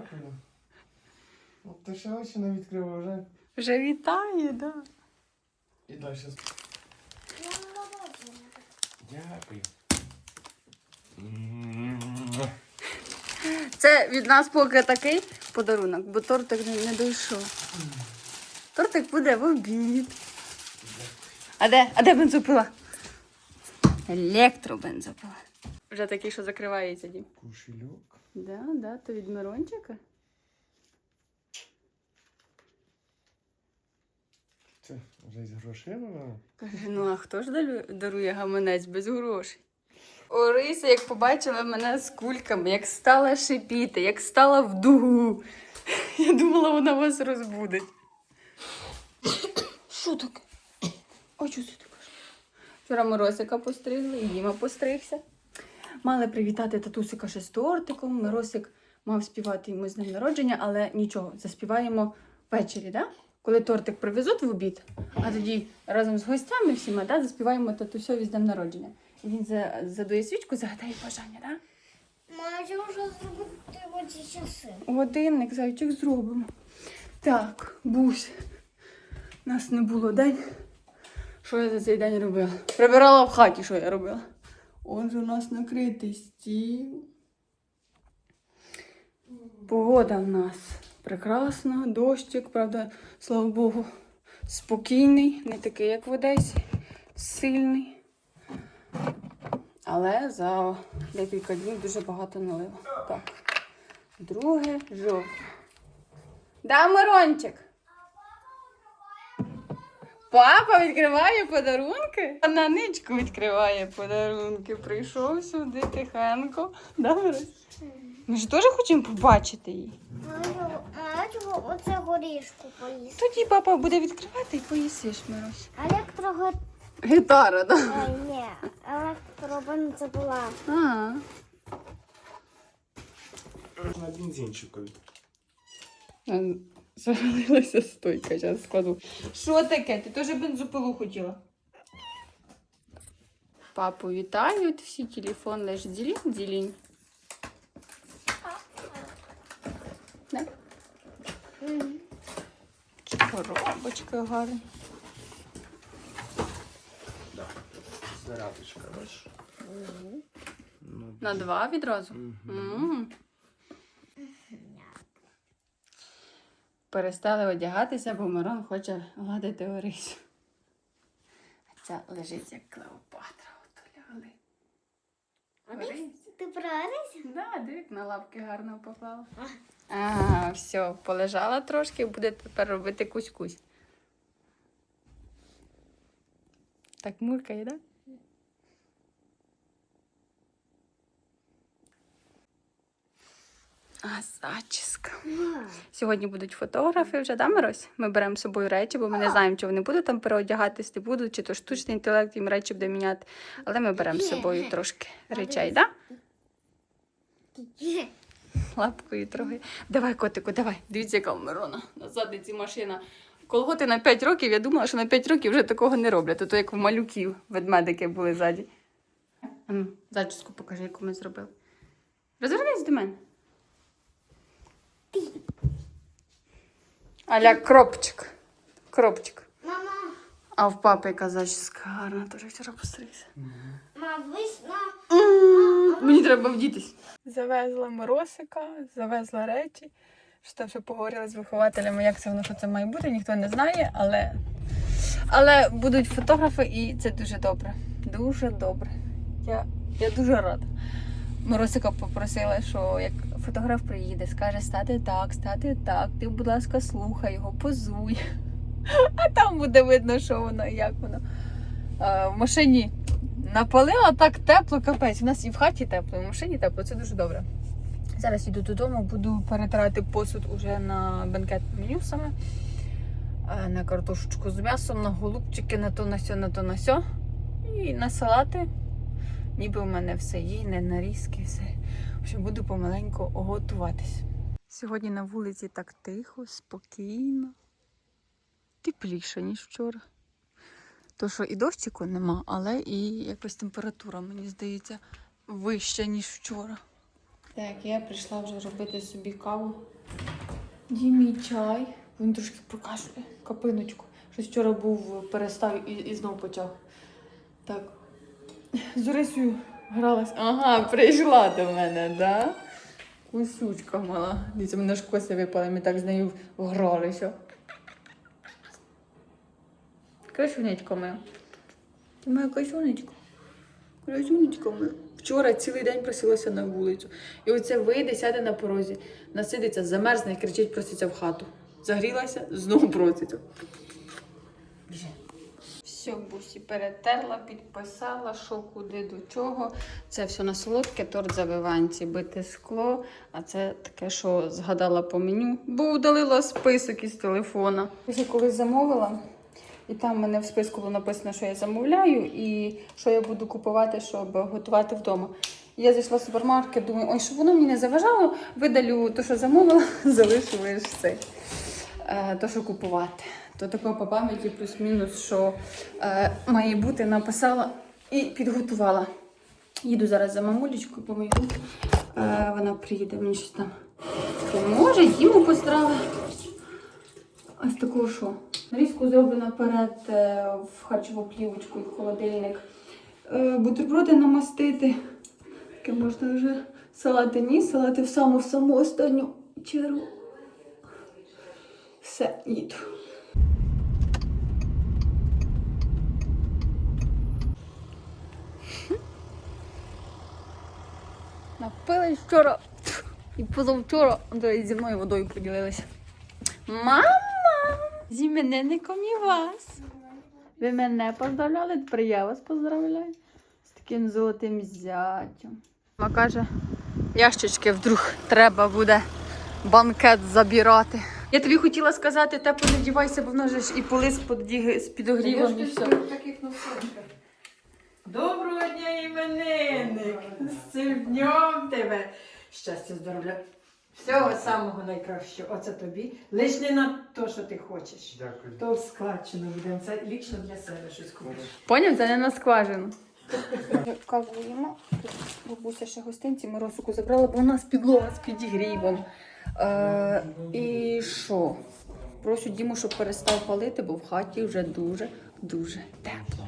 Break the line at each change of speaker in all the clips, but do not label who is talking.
Дякую. От ти ще очі не відкрила вже.
Вже вітає, да.
І далі. Дякую.
Це від нас поки такий подарунок, бо тортик не, не дійшов. Тортик буде в обід. А де? А де бензопила? Електробензопила. Вже такий, що закривається дім.
Кошельок.
Да, да, то від Мирончика.
Це вже з грошима.
Каже, ну а хто ж дарує- гаманець без грошей? Орися, як побачила мене з кульками, як стала шипіти, як стала в дугу. Я думала, вона вас розбудить. Що таке? А що це таке? Вчора Миросика постригли, і Діма постригся. Мали привітати татусика ще з тортиком. Миросик мав співати йому з днем народження, але нічого, заспіваємо ввечері, да? коли тортик привезуть в обід, а тоді разом з гостями всіма да, заспіваємо татусьові з днем народження. І він за- задує свічку, загадає бажання, да?
Може вже зробити оці часи.
Годинник, зайчик зробимо. Так, бусь. Нас не було день. Що я за цей день робила? Прибирала в хаті, що я робила. Он же у нас накритий стіл. Погода в нас прекрасна, дощик, правда, слава Богу, спокійний, не такий, як в Одесі, сильний. Але за декілька днів дуже багато налило. Так. Друге жовтня. Да, Мирончик? Папа відкриває подарунки? А на ничку відкриває подарунки. Прийшов сюди тихенько. Да, Мирось? Ми ж теж хочемо побачити її.
А оце горішку поїсти?
Тоді папа буде відкривати і поїсиш, Мирось.
Електро...
Гітара, да?
Ой, ні, електробенза була.
На бензинчикові.
Завалилася стойка, зараз складу. Що таке? Ти теж бензопилу хотіла? Папу вітають, всі телефон лиш ділінь, ділінь. Да? Коробочки гарні.
Да. Зарядочка, бачиш? Ну,
На два відразу.
Мгм.
Перестали одягатися, бо Мирон хоче гладити Орисю. А ця лежить як Клеопатра. От лягли. Орись.
Ти правильно?
Да, дивік на лапки гарно поклала. Ага, все, полежала трошки, буде тепер робити кусь-кусь. Так муркає, так? Да? А, зачіска. Сьогодні будуть фотографи вже, да, Мирось? Ми беремо з собою речі, бо ми не знаємо, чи вони будуть там переодягатись, не будуть, чи то штучний інтелект їм речі буде міняти. Але ми беремо з собою трошки речей? Да? Лапкою трохи. Давай, котику, давай. Дивіться, яка у Мирона. На задниці машина. Колготи на 5 років, я думала, що на 5 років вже такого не роблять. То як в малюків ведмедики були ззаді. Зачіску покажи, яку ми зробили. Розвернись до мене. Аля кропчик. Кропчик.
Мама,
А в папи яка зачіска гарна, теж вчора постригся.
весна.
Мені треба вдітись. Завезла моросика, завезла речі. Що там ще поговорила з вихователями, як це воно, що це має бути, ніхто не знає, але, але будуть фотографи і це дуже добре. Дуже добре. Я, я дуже рада. Моросика попросила, що як фотограф приїде, скаже стати так, стати так, ти, будь ласка, слухай його, позуй. А там буде видно, що воно і як воно. Е, в машині напалила так тепло, капець. У нас і в хаті тепло, і в машині тепло, це дуже добре. Зараз йду додому, буду перетирати посуд уже на бенкетне меню саме. На картошечку з м'ясом, на голубчики, на то, на сьо, на то, на сьо. І на салати. Ніби в мене все є, не нарізки, все. Общем, буду помаленьку готуватись. Сьогодні на вулиці так тихо, спокійно. Тепліше, ніж вчора. То, що і дощику нема, але і якось температура, мені здається, вища, ніж вчора. Так, я прийшла вже робити собі каву. Дімі чай. Він трошки прокашлює капиночку. Щось вчора був перестав і, і знов почав. Так. З Орисою гралась. Ага, прийшла до мене, да? Кусючка мала. Дивіться, мене ж коси випали, ми так з нею гралися. Красунечко моя. Ти моя красунечко. Красунечко моя. Вчора цілий день просилася на вулицю. І оце вийде, сяде на порозі, насидиться, замерзне і кричить, проситься в хату. Загрілася, знову проситься. Біжи. Все, бусі перетерла, підписала, що куди до чого. Це все на солодке, торт завиванці, бите скло. А це таке, що згадала по меню, бо удалила список із телефона. Я колись замовила, і там в мене в списку було написано, що я замовляю і що я буду купувати, щоб готувати вдома. Я зайшла в супермаркет, думаю, ой, щоб воно мені не заважало, видалю те, що замовила, залишу лише це, е, то, що купувати. То такого по пам'яті плюс-мінус, що е, має бути, написала і підготувала. Їду зараз за мамулечкою, помию. Е, вона приїде, мені щось там поможе, Діму пострала. Ось такого що. Нарізку зроблю наперед е, в харчову плівочку і в холодильник. Е, Бутерброди намастити. Таке можна вже салати ні, салати в саму в саму останню чергу. Все, їду. Напились вчора і позавчора Андрій зі мною водою поділилися. Мама! З іменинником і вас. Ви мене поздравляли, тепер я вас поздравляю. З таким золотим зятем. Мама каже, ящички вдруг треба буде банкет забирати. Я тобі хотіла сказати, тепло не вдівайся, бо воно ж і полис з підогрівом і все.
Доброго дня, іменинник! З цим днем тебе! Щастя, здоров'я! Всього самого найкращого. Оце тобі. Лиш не на те, що ти хочеш.
Дякую.
То в складчину будемо. Це лічно для себе щось купиш.
Поняв, це не на скважину. Кавуємо. Бабуся ще гостинці морозику забрала, бо у нас підлога з підігрівом. Е, і що? Прошу Діму, щоб перестав палити, бо в хаті вже дуже, дуже тепло.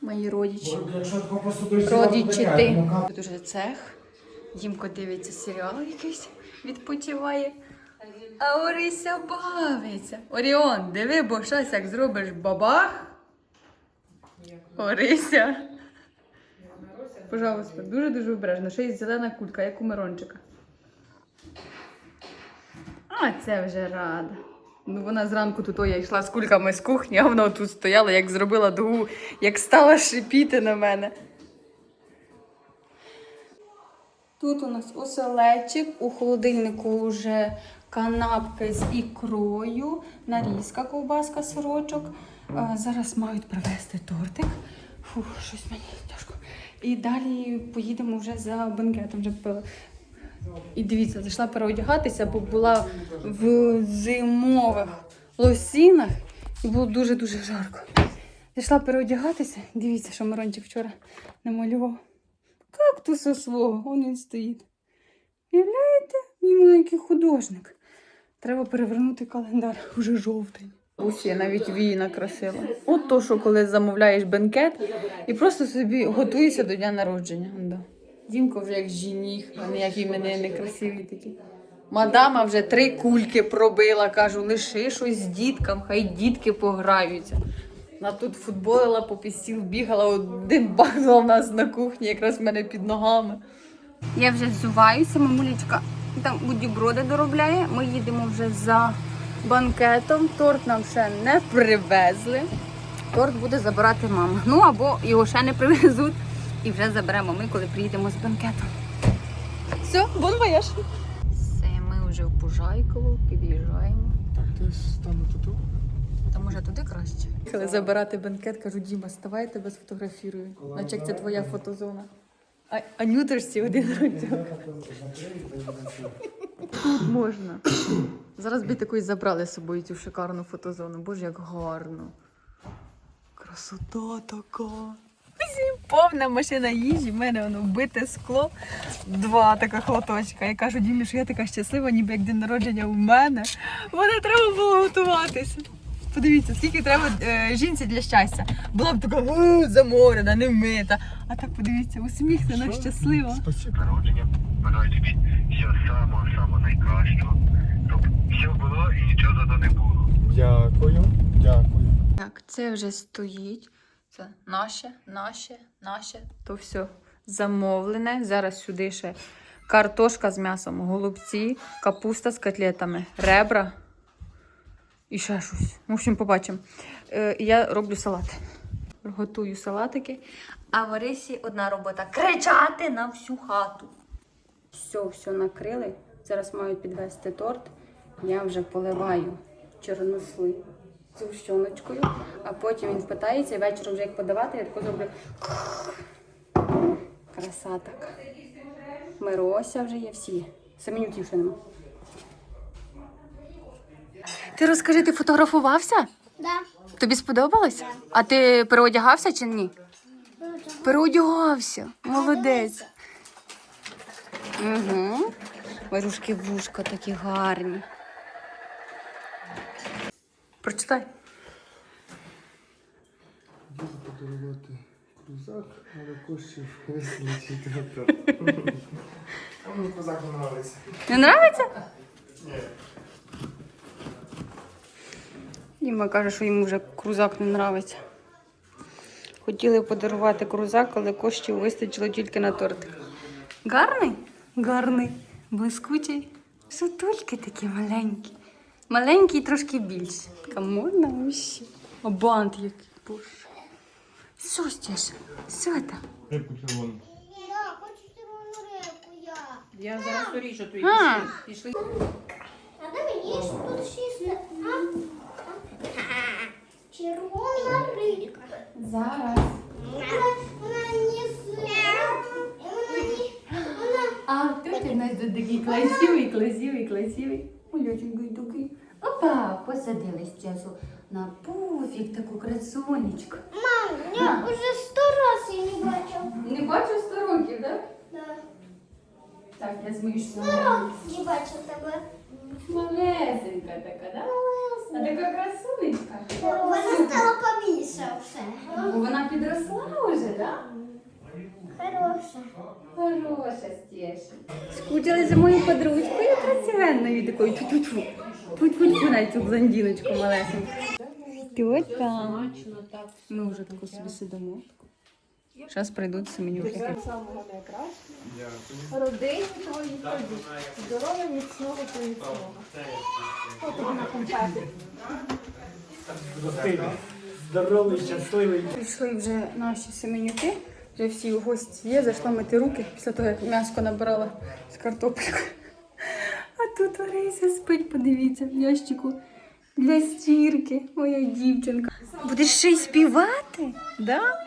Мої родичі. Родичі ти. Тут цех. Дімко дивиться серіал якийсь, відпочиває. А Орися бавиться. Оріон, диви, бо щось як зробиш бабах. Орися. Пожалуйста, дуже-дуже обережно. Ще й зелена кулька, як у Мирончика. А це вже рада. Ну вона зранку тут о, я йшла з кульками з кухні, а вона тут стояла, як зробила дугу, як стала шипіти на мене. Тут у нас оселечик, у холодильнику вже канапки з ікрою, нарізка, ковбаска, сирочок. Е, Зараз мають привезти тортик. Фу, щось мені тяжко. І далі поїдемо вже за бенкетом. Вже. І дивіться, зайшла переодягатися, бо була в зимових лосінах і було дуже-дуже жарко. Зайшла переодягатися. Дивіться, що Мирончик вчора намалював кактуса свого, он він стоїть. Уявляєте, мій маленький художник. Треба перевернути календар, уже жовтень. Усі навіть вії накрасила. От то, що коли замовляєш бенкет і просто собі готуєшся до дня народження. Да. Дімко вже як жініх, а не як іменинник красивий такий. Мадама вже три кульки пробила, кажу, лиши щось з діткам, хай дітки пограються. Вона тут футболила, по пістіл бігала, один бахнула в нас на кухні, якраз в мене під ногами. Я вже взуваюся, мамулечка там бутерброди доробляє. Ми їдемо вже за банкетом. Торт нам ще не привезли. Торт буде забирати мама. Ну або його ще не привезуть. І вже заберемо ми, коли приїдемо з банкетом. Все, бон вояж. Все, ми вже в Пужайково, під'їжджаємо.
Так, ти стану тут.
Та може туди краще. Коли забирати бенкет, кажу, Діма, ставай я тебе сфотографірую. Наче як це твоя фотозона. А, а нютришся один Тут можна. Зараз би такої забрали з собою цю шикарну фотозону. Боже, як гарно. Красота така. Повна машина їжі, в мене воно вбите скло, два така хлоточка. Я кажу, Дімі, що я така щаслива, ніби як день народження у мене. Мене треба було готуватися. Подивіться, скільки треба е, жінці для щастя. Була б така «Е, заморена, не вмита. А так подивіться, усміхнена, щаслива.
Спасибо.
народження. Бажаю тобі всього самого, самого найкращого. Щоб все було і нічого зато не було.
Дякую, дякую.
Так, це вже стоїть. Це наше, наше, наше. То все замовлене. Зараз сюди ще картошка з м'ясом, голубці, капуста з котлетами, ребра і ще щось. В общем, побачимо. Е, я роблю салат. Готую салатики. А в Орисі одна робота кричати на всю хату. Все, все накрили. Зараз мають підвести торт. Я вже поливаю чорнослив з гущоночкою, а потім він питається і вечором вже як подавати, я таку зроблю. Краса така. Мирося вже є всі. Семенюків ще нема. Ти розкажи, ти фотографувався?
Да.
Тобі сподобалось? А ти переодягався чи ні? Переодягався. Молодець. Угу. Варюшки вушка такі гарні. Прочитай.
Буду подарувати крузак, але коштів вислічити мені крузак не подобається.
Не нравиться?
Ні.
Діма каже, що йому вже крузак не нравиться. Хотіли подарувати крузак, але коштів вистачило тільки на тортик. Гарний? Гарний. Блискучий. Сутульки такі маленькі. Маленький і трошки більше. Така можна вообще. А бант який, боже. Що стіш? Що там?
Рибку червону.
Да, хочу червону рибку я.
Я зараз поріжу пішли.
А де мені тут шість. Червона рибка.
Зараз.
Вона, вона не вона. Вона...
А хто ж ти в нас тут такий красивий, красивий, красивий? Малюченький такий. Опа, посадились часу на пуфік таку красунечку.
Мам, я вже сто раз її не бачив.
Не бачу 100 років, так?
Да.
Так, я змию
Сто років не бачив тебе.
Малесенька така, так? А така красунечка.
Вона стала побільше все.
Бо вона підросла вже, так?
Хороша.
Хороша стеша. Скучили за моєю подружкою красивенною такою. Тьфу-тьфу. Тьфу-тьфу на цю блондиночку малесеньку. Тьотя. Ми вже таку собі сидимо. Зараз прийдуть семенюки.
Дякую.
Здоровий, щасливий.
Прийшли вже наші семенюки. Вже всі гості є, зайшла мити руки після того, як м'яско набрала з картоплею. А тут Орися спить, подивіться, в ящику для стірки, моя дівчинка. Будеш ще й співати? Да?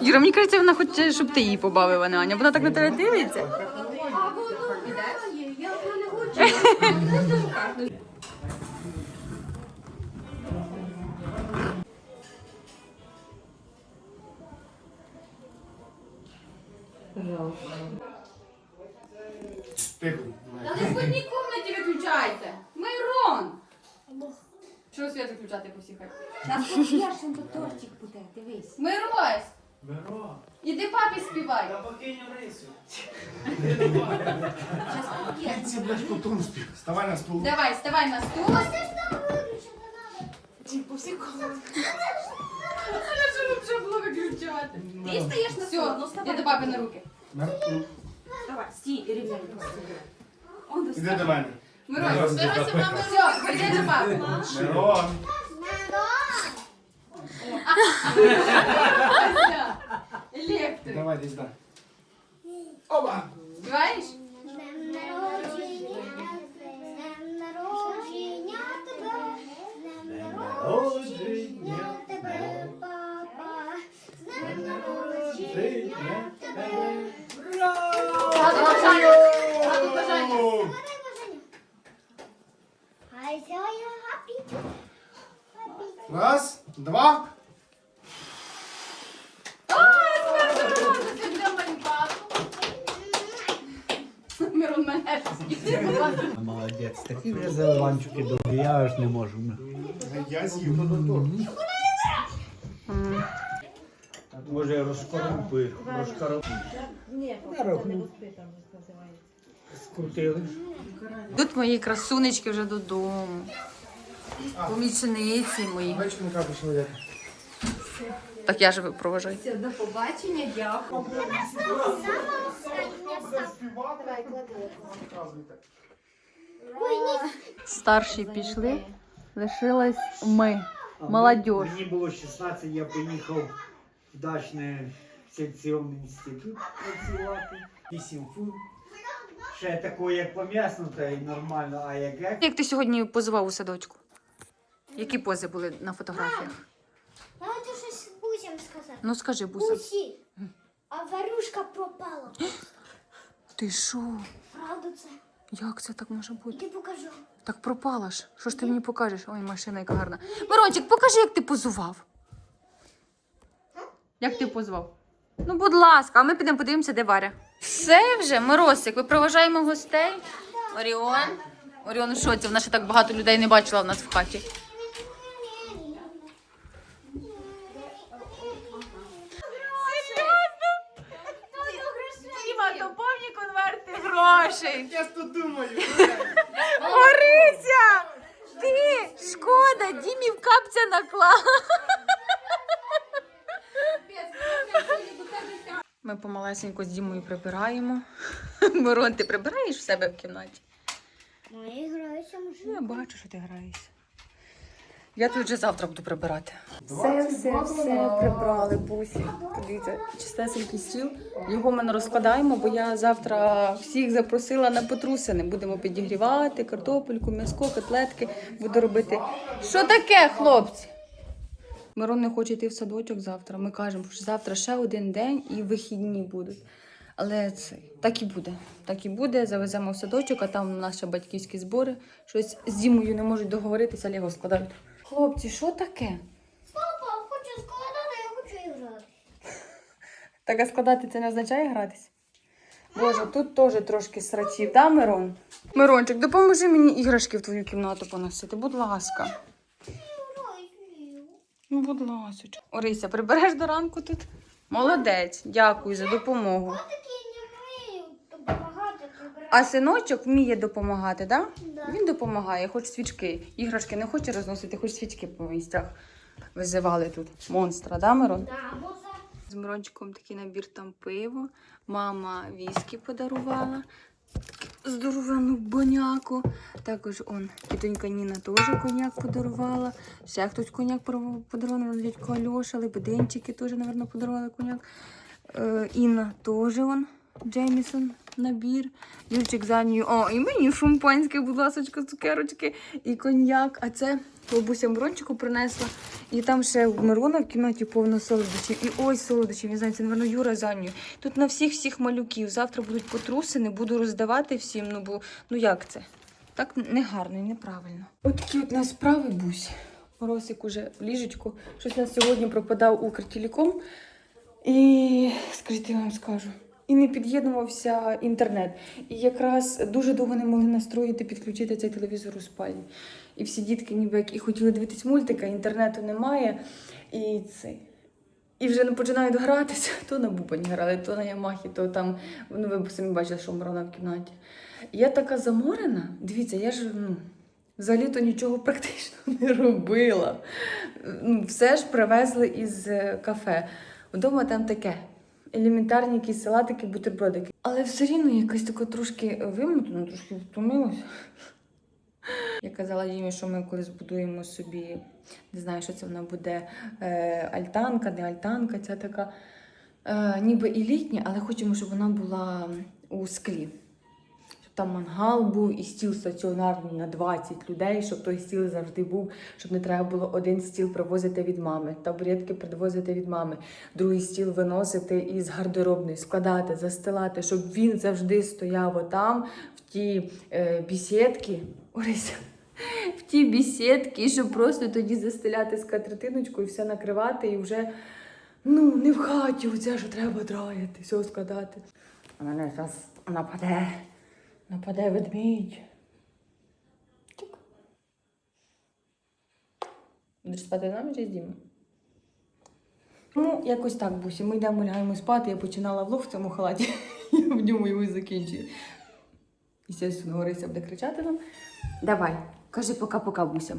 Юра, мені кажеться, вона хоче, щоб ти її побавив, а не Аня. Вона так на тебе дивиться.
Тихо.
світ виключати по всіх
Нас першим то тортик буде, дивись.
Мирось!
Миро,
Іди папі співай.
я покиню рису.
Це, блядь, потім спів. Вставай на стул.
Давай, ставай на стул. Але що вже було виключати?
Ти стаєш на
Все,
стол, ну вставай.
я до папи на руки.
Давай, стій і рівненько. Он
Іди до мене.
Мирось, збирайся в нами. Все, йди до папи.
Мирон.
Ася, Електрик.
Давай, десь дай. Оба!
Співаєш?
З днем народження, з
Раз, два.
Молодець, такі вже заливанчики довгі, я аж не можу.
Я з'їв на торт.
Може, розкорупи, розкорупи. Ні, не розпитано. Скрутили.
Тут мої красунечки вже додому. Помічниці мої.
Не кажу, що.
Так я ж провожаю.
До побачення, дякую.
Старші пішли, лишилась ми. Молодіж.
Мені було 16, я поїхав в дачний секціонний інститут працювати. Вісім фу. Ще такої, як пом'яснута і нормально, а як геть.
Як ти сьогодні позував у садочку? Які пози були на фотографіях?
Я хочу щось бусям сказати.
Ну скажи, Буся.
Бусі, а варюшка пропала.
Ти що?
Правда це?
Як це так може бути?
Іди покажу.
Так пропала ж. Що ж ти мені покажеш? Ой, машина яка гарна. Мирончик, покажи, як ти позував. Як ти позував? Ну, будь ласка, а ми підемо подивимося, де Варя. Все вже, Миросик, ви проважаємо гостей. Оріон. Оріон у шоці, вона ще так багато людей не бачила в нас в хаті. Повні конверти грошей.
Я тут думаю.
Орися! Ти шкода, Дімі в капця наклала. Ми помалесенько з Дімою прибираємо. Мирон, ти прибираєш в себе в кімнаті?
Я граюся
Ну, я бачу, що ти граєшся. Я тут вже завтра буду прибирати.
Все,
все, все прибрали, бусі. Подивіться, чистесенький стіл. Його ми не розкладаємо, бо я завтра всіх запросила на потрусини. Будемо підігрівати картопельку, м'яско, котлетки. Буду робити. Що таке, хлопці? Мирон не хоче йти в садочок завтра. Ми кажемо, що завтра ще один день і вихідні будуть. Але це так і буде. Так і буде. Завеземо в садочок, а там ще батьківські збори. Щось з Дімою не можуть договоритися, але його складають. Хлопці, що таке?
Папа, хочу складати, я хочу грати.
Так а складати це не означає гратись? Боже, тут теж трошки срачів, да, Мирон? Мирончик, допоможи мені іграшки в твою кімнату поносити, будь ласка. Ну, будь ласка. Орися, прибереш до ранку тут? Молодець, дякую за допомогу. А синочок вміє допомагати, так? Да?
Да.
Він допомагає, хоч свічки. Іграшки не хоче розносити, хоч свічки по місцях визивали тут. Монстра, да, Мирон?
Да,
З Мирончиком такий набір там пиво. Мама віскі подарувала. Здоровенну боняку. Також он тітонька Ніна теж коняк подарувала. Ще хтось коняк подарував, дядько Альоша, лебединчики теж, мабуть, подарували коняк. Е, Інна теж он. Джеймісон набір. Юрчик за нею. О, і мені шампанське, будь ласка, цукерочки і коньяк. А це бабуся Мирончику принесла. І там ще в Мирона в кімнаті повно солодощів. І ось солодощів, я знаю, це, напевно, Юра за нею. Тут на всіх всіх малюків. Завтра будуть потрусини, буду роздавати всім. Ну бо ну як це? Так негарно і неправильно. От такі от нас справи, бусь. Моросик уже в ліжечку. Щось у нас сьогодні пропадав Укртелеком. І скажіть, я вам скажу. І не під'єднувався інтернет. І якраз дуже довго не могли настроїти, підключити цей телевізор у спальні. І всі дітки, ніби як і хотіли дивитись мультика, інтернету немає. І це. І вже не починають гратися, то на бубані грали, то на Ямахі, то там. Ну, ви самі бачили, що Мирона в кімнаті. Я така заморена. Дивіться, я ж ну, взагалі-то нічого практично не робила. Ну, все ж привезли із е, кафе. Вдома там таке. Елементарні якісь салатики, бутербродики. Але все рівно якось тако трошки вимотано, трошки втомилася. Я казала Дімі, що ми коли збудуємо собі, не знаю, що це вона буде е, альтанка, не альтанка, ця така е, ніби і літня, але хочемо, щоб вона була у склі. Там мангал був і стіл стаціонарний на 20 людей, щоб той стіл завжди був, щоб не треба було один стіл привозити від мами, табуретки привозити від мами, другий стіл виносити із гардеробної, складати, застилати, щоб він завжди стояв отам, в ті е, бісідки. Орися, в ті бісідки, щоб просто тоді застеляти скатертиночку і все накривати, і вже ну, не в хаті, оце що треба драяти, все складати. Мене зараз нападе, нападе ведмідь. Чик. Будеш спати нами чи з Дімою? Ну, якось так, Бусі. Ми йдемо лягаємо спати. Я починала влог в цьому халаті. Я в ньому його і закінчую. Естественно, Орися буде кричати нам. Давай, кажи пока-пока, Буся.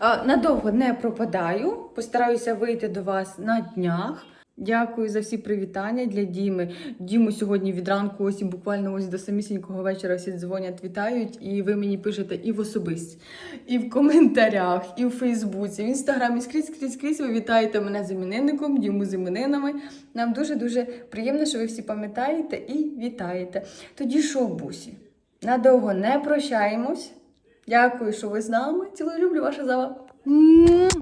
Надовго не пропадаю. Постараюся вийти до вас на днях. Дякую за всі привітання для Діми. Діму сьогодні від ранку, ось і буквально ось до самісінького вечора всі дзвонять, вітають, і ви мені пишете і в особисті, і в коментарях, і в Фейсбуці, і в інстаграмі. Скрізь, скрізь, скрізь ви вітаєте мене з іменинником, Діму з іменинами. Нам дуже дуже приємно, що ви всі пам'ятаєте і вітаєте. Тоді що, бусі? Надовго не прощаємось. Дякую, що ви з нами. Цілую люблю, ваша зава.